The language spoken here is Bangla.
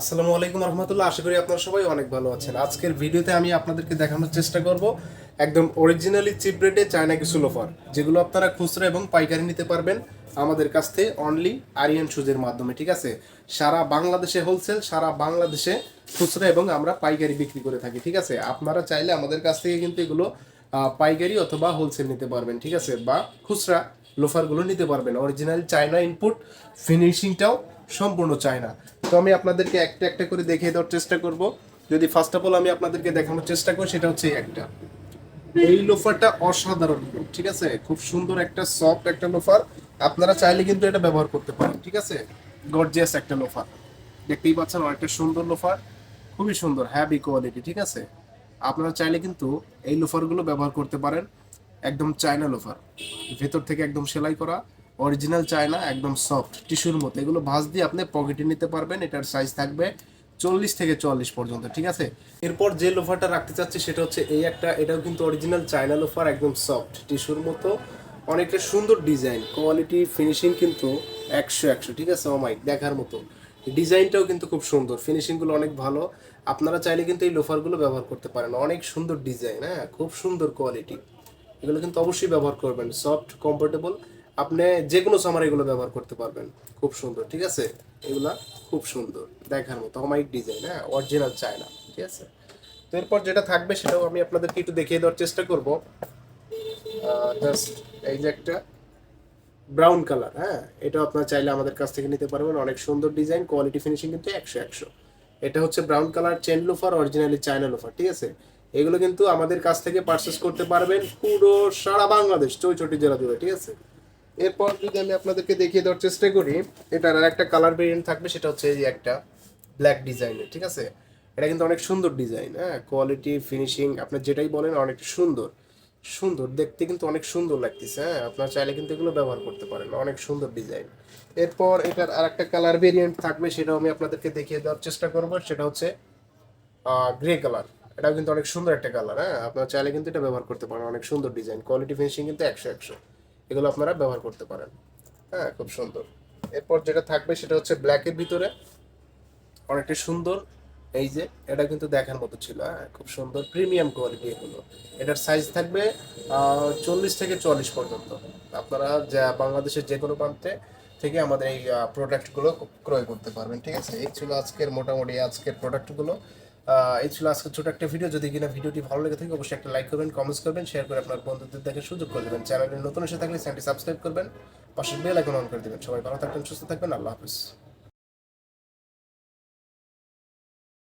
আসসালামু আলাইকুম রহমতুল্লাহ, আশা করি আপনারা সবাই অনেক ভালো আছেন। আজকের ভিডিওতে আমি আপনাদেরকে দেখানোর চেষ্টা করব একদম অরিজিনালি চিপ রেটে চায়না কিছু লোফার যেগুলো আপনারা খুচরা এবং পাইকারি নিতে পারবেন আমাদের কাছ থেকে অনলি আরিয়ান সুজের মাধ্যমে, ঠিক আছে? সারা বাংলাদেশে হোলসেল সারা বাংলাদেশে খুচরা এবং আমরা পাইকারি বিক্রি করে থাকি, ঠিক আছে? আপনারা চাইলে আমাদের কাছ থেকে কিন্তু এগুলো পাইকারি অথবা হোলসেল নিতে পারবেন, ঠিক আছে? বা খুচরা লোফারগুলো নিতে পারবেন। অরিজিনাল চায়না ইনপুট ফিনিশিংটাও সম্পূর্ণ চায়না তো আমি আপনাদেরকে একটা একটা করে দেখিয়ে দেওয়ার চেষ্টা করব। যদি ফার্স্ট অফ অল আমি আপনাদেরকে দেখানোর চেষ্টা করি, সেটা হচ্ছে একটা। এই লোফারটা অসাধারণ, ঠিক আছে? খুব সুন্দর একটা সফট একটা লোফার আপনারা চাইলে কিন্তু এটা ব্যবহার করতে পারেন, ঠিক আছে? গর্জিয়াস একটা লোফার দেখতেই পাচ্ছেন, অনেকটা সুন্দর লোফার খুবই সুন্দর হ্যাভি কোয়ালিটি ঠিক আছে? আপনারা চাইলে কিন্তু এই লোফারগুলো ব্যবহার করতে পারেন। একদম চায়না লোফার ভেতর থেকে একদম সেলাই করা। অরিজিনাল চায়না, একদম সফট টিস্যুর মতো। এগুলো ভাঁজ দিয়ে আপনি পকেটে নিতে পারবেন, এটার সাইজ থাকবে চল্লিশ থেকে চুয়াল্লিশ পর্যন্ত, ঠিক আছে? এরপর যে লোফারটা রাখতে চাচ্ছি সেটা হচ্ছে এই একটা, এটাও কিন্তু অরিজিনাল চায়না লোফার একদম সফট টিস্যুর মতো। অনেকটা সুন্দর ডিজাইন কোয়ালিটি ফিনিশিং কিন্তু একশো একশো, ঠিক আছে অমাইক দেখার মতো। ডিজাইনটাও কিন্তু খুব সুন্দর ফিনিশিংগুলো অনেক ভালো। আপনারা চাইলে কিন্তু এই লোফারগুলো ব্যবহার করতে পারেন, অনেক সুন্দর ডিজাইন হ্যাঁ খুব সুন্দর কোয়ালিটি এগুলো কিন্তু অবশ্যই ব্যবহার করবেন সফট কমফোর্টেবল আপনি যে কোনো সামার এগুলো ব্যবহার করতে পারবেন। খুব সুন্দর, ঠিক আছে? এগুলা খুব সুন্দর, দেখার মতো। অমাইক ডিজাইন হ্যাঁ? অরিজিনাল চায়না ঠিক আছে? তো এরপর যেটা থাকবে সেটাও আমি আপনাদেরকে একটু দেখিয়ে দেওয়ার চেষ্টা করব। জাস্ট এই যে একটা ব্রাউন কালার হ্যাঁ? এটা আপনারা চাইলে আমাদের কাছ থেকে নিতে পারবেন। অনেক সুন্দর ডিজাইন কোয়ালিটি ফিনিশিং কিন্তু একশো একশো। এটা হচ্ছে brown colour chain loafer originally China loafer ঠিক আছে? এগুলো কিন্তু আমাদের কাছ থেকে পারচেস করতে পারবেন পুরো সারা বাংলাদেশ চৌচটি জেলা জুড়ে, ঠিক আছে? এরপর যদি আমি আপনাদেরকে দেখিয়ে দেওয়ার চেষ্টা করি, এটার আর একটা কালার ভেরিয়েন্ট থাকবে, সেটা হচ্ছে এই একটা ব্ল্যাক ডিজাইনের ঠিক আছে? এটা কিন্তু অনেক সুন্দর ডিজাইন হ্যাঁ? কোয়ালিটি ফিনিশিং আপনি যেটাই বলেন অনেক সুন্দর। সুন্দর, দেখতে কিন্তু অনেক সুন্দর লাগতেছে হ্যাঁ? আপনার চাইলে কিন্তু এগুলো ব্যবহার করতে পারেন, অনেক সুন্দর ডিজাইন এরপর এটার আর একটা কালার ভেরিয়েন্ট থাকবে, সেটাও আমি আপনাদেরকে দেখিয়ে দেওয়ার চেষ্টা করব, সেটা হচ্ছে গ্রে কালার এটাও কিন্তু অনেক সুন্দর একটা কালার হ্যাঁ? আপনার চাইলে কিন্তু এটা ব্যবহার করতে পারেন, অনেক সুন্দর ডিজাইন কোয়ালিটি ফিনিশিং কিন্তু একশো একশো। এগুলো আপনারা ব্যবহার করতে পারেন। হ্যাঁ খুব সুন্দর। এরপর যেটা থাকবে সেটা হচ্ছে ব্ল্যাকের ভিতরে। অনেকটা সুন্দর। এই যে, এটা কিন্তু দেখার মতো ছিল হ্যাঁ খুব সুন্দর প্রিমিয়াম কোয়ালিটি এগুলো। এটার সাইজ থাকবে চল্লিশ থেকে চল্লিশ পর্যন্ত। আপনারা যা বাংলাদেশের যে কোনো প্রান্তে থেকে আমাদের এই প্রোডাক্টগুলো ক্রয় করতে পারবেন, ঠিক আছে? এই ছিল আজকের, মোটামুটি আজকের প্রোডাক্টগুলো এই ছিল আজকের ছোট একটা ভিডিও যদি কিনা ভিডিওটি ভালো লেগে থাকে, অবশ্যই একটা লাইক করবেন কমেন্টস করবেন শেয়ার করে আপনার বন্ধুদের দেখে সুযোগ করে দেবেন। চ্যানেলে নতুন এসে থাকলে চ্যানেলটি সাবস্ক্রাইব করবেন, পাশে বেল আইকন অন করে দেবেন। সবাই ভালো থাকবেন, সুস্থ থাকবেন, আল্লাহ হাফিজ।